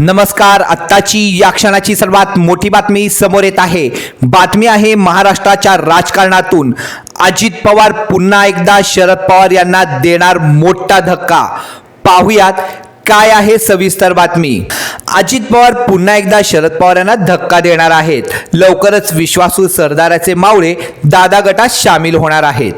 नमस्कार आत्ताची या क्षणाची सर्वात मोठी बातमी समोर येत आहे. बातमी आहे महाराष्ट्राच्या राजकारणातून. अजित पवार पुन्हा एकदा शरद पवार यांना देणार मोठा धक्का. पाहुयात काय आहे सविस्तर बातमी. अजित पवार पुन्हा एकदा शरद पवार यांना धक्का देणार आहेत. लवकरच विश्वासू सरदाराचे मावळे दादा गटात सामील होणार आहेत.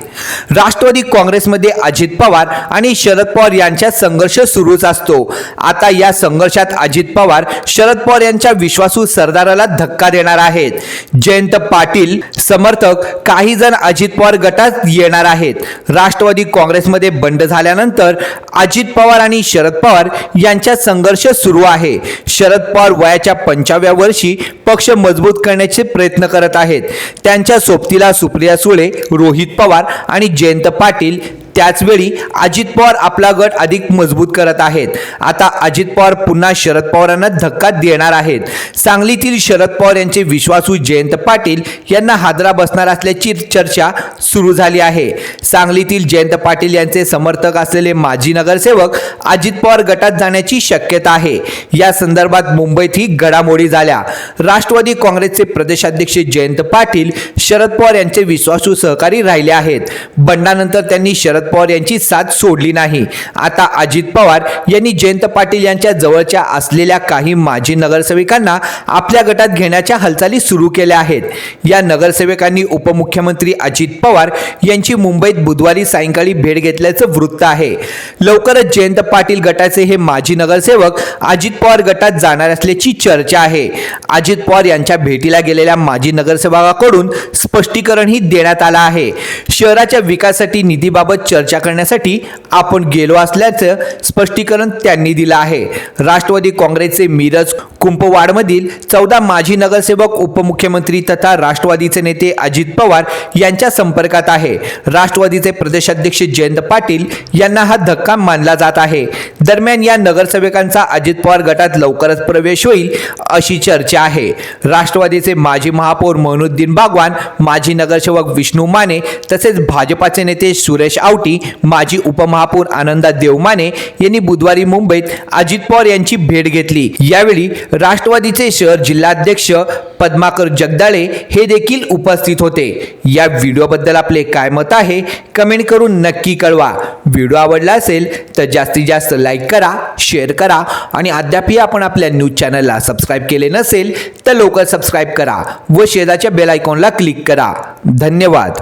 राष्ट्रवादी काँग्रेसमध्ये अजित पवार आणि शरद पवार यांच्यात संघर्ष सुरूच असतो. आता या संघर्षात अजित पवार शरद पवार यांच्या विश्वासू सरदाराला धक्का देणार आहेत. जयंत पाटील समर्थक काही जण अजित पवार गटात येणार आहेत. राष्ट्रवादी काँग्रेसमध्ये बंड झाल्यानंतर अजित पवार आणि शरद पवार यांच्यात संघर्ष सुरू आहे. शरद पवार वयाच्या पंचाव्या वर्षी पक्ष मजबूत करण्याचे प्रयत्न करत आहेत. त्यांच्या सोबतीला सुप्रिया सुळे रोहित पवार आणि जयंत पाटील त्याचवेळी अजित पवार आपला गट अधिक मजबूत करत आहेत. आता अजित पवार पुन्हा शरद पवारांना धक्का देणार आहेत. सांगलीतील शरद पवार यांचे विश्वासू जयंत पाटील यांना हादरा बसणार असल्याची चर्चा सुरू झाली आहे. सांगलीतील जयंत पाटील यांचे समर्थक असलेले माजी नगरसेवक अजित पवार गटात जाण्याची शक्यता आहे. या संदर्भात मुंबईत ही घडामोडी झाल्या. राष्ट्रवादी काँग्रेसचे प्रदेशाध्यक्ष जयंत पाटील शरद पवार यांचे विश्वासू सहकारी राहिले आहेत. बंडानंतर त्यांनी शरद पवार यांची साथ सोडली नाही. आता अजित पवार यांनी जयंत पाटील यांच्या जवळच्या असलेल्या काही माजी नगरसेवकांना आपल्या गटात घेण्याच्या हालचाली सुरू केल्या आहेत. या नगरसेवकांनी उपमुख्यमंत्री अजित पवार यांची मुंबईत बुधवारी सायंकाळी भेट घेतल्याचं वृत्त आहे. लवकरच जयंत पाटील गटाचे हे माजी नगरसेवक अजित पवार गटात जाणार असल्याची चर्चा आहे. अजित पवार यांच्या भेटीला गेलेल्या माजी नगरसेवकाकडून स्पष्टीकरणही देण्यात आलं आहे. शहराच्या विकासासाठी निधीबाबत चर्चा करण्यासाठी आपण गेलो असल्याचं स्पष्टीकरण त्यांनी दिलं आहे. राष्ट्रवादी काँग्रेसचे मिरज कुंपवाडमधील चौदा माजी नगरसेवक उपमुख्यमंत्री तथा राष्ट्रवादीचे नेते अजित पवार यांच्या संपर्कात आहे. राष्ट्रवादीचे प्रदेशाध्यक्ष जयंत पाटील यांना हा धक्का मानला जात आहे. दरम्यान या नगरसेवकांचा अजित पवार गटात लवकरच प्रवेश होईल अशी चर्चा आहे. राष्ट्रवादीचे माजी महापौर मोहनुद्दीन बागवान माजी नगरसेवक विष्णू माने तसेच भाजपाचे नेते सुरेश आवटी माजी उपमहापौर आनंदा देवमाने यांनी बुधवारी मुंबईत अजित पवार यांची भेट घेतली. यावेळी राष्ट्रवादीचे शहर जिल्हाध्यक्ष पद्माकर जगदाळे हे देखील उपस्थित होते. या व्हिडिओबद्दल आपले काय मत आहे कमेंट करून नक्की कळवा. व्हिडिओ आवडला असेल तर जास्तीत जास्त लाईक करा शेअर करा आणि अद्यापही आपण आपल्या न्यूज चॅनलला सबस्क्राईब केले नसेल तर लवकर सबस्क्राईब करा व शेजारच्या बेल आयकॉनला क्लिक करा. धन्यवाद.